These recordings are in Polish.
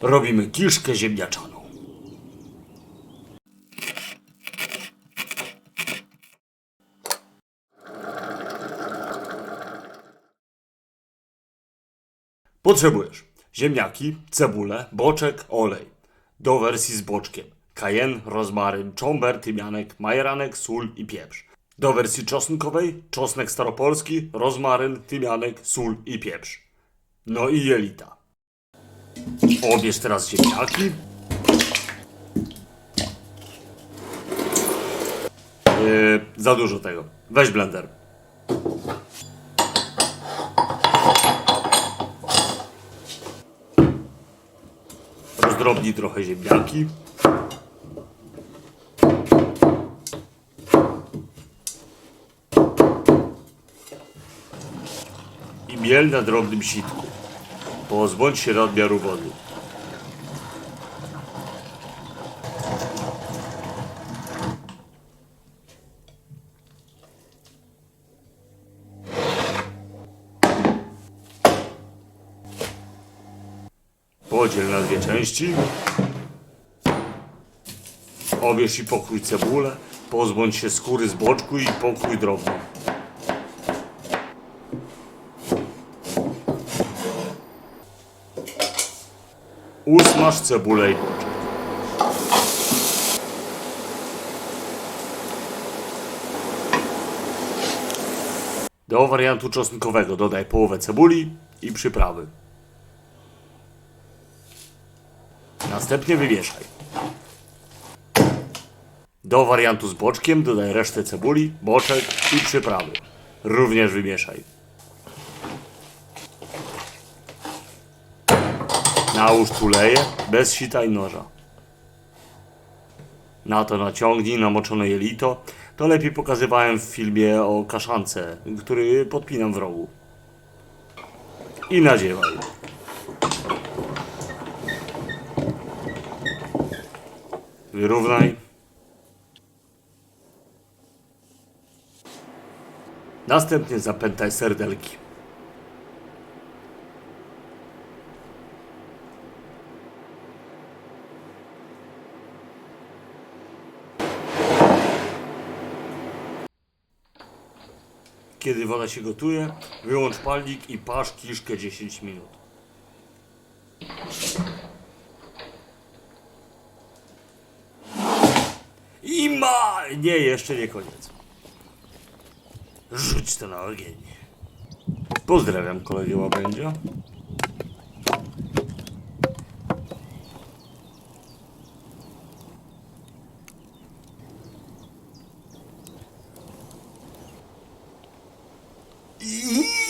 Robimy kiszkę ziemniaczaną. Potrzebujesz ziemniaki, cebulę, boczek, olej. Do wersji z boczkiem. Kajen, rozmaryn, czomber, tymianek, majeranek, sól i pieprz. Do wersji czosnkowej czosnek staropolski, rozmaryn, tymianek, sól i pieprz. No i jelita. Obierz teraz ziemniaki. Yy, za dużo tego. Weź blender. Rozdrobnij trochę ziemniaki. I miel na drobnym sitku. Pozbądź się nadmiaru wody. Podziel na dwie części. Obierz i pokrój cebulę. Pozbądź się skóry z boczku i pokrój drobno. Usmaż cebulę i. Do wariantu czosnkowego dodaj połowę cebuli i przyprawy. Następnie wymieszaj. Do wariantu z boczkiem dodaj resztę cebuli, boczek i przyprawy. Również wymieszaj. Nałóż tuleje bez sita i noża. Na to naciągnij namoczone jelito. To lepiej pokazywałem w filmie o kaszance, który podpinam w rogu. I nadziewaj. Wyrównaj. Następnie zapętaj serdelki. Kiedy woda się gotuje, wyłącz palnik i pasz kiszkę 10 minut. I ma... Nie, jeszcze nie koniec. Rzuć to na ogień. Pozdrawiam kolegę Łabędzia.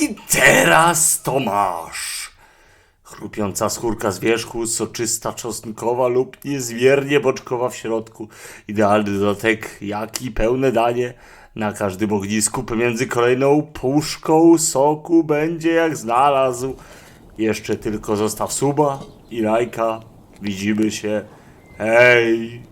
I teraz to masz. Chrupiąca skórka z wierzchu, soczysta czosnkowa lub niezmiernie boczkowa w środku. Idealny dodatek, jaki pełne danie. Na każdym ognisku pomiędzy kolejną puszką soku będzie jak znalazł. Jeszcze tylko zostaw suba i lajka. Widzimy się. Hej!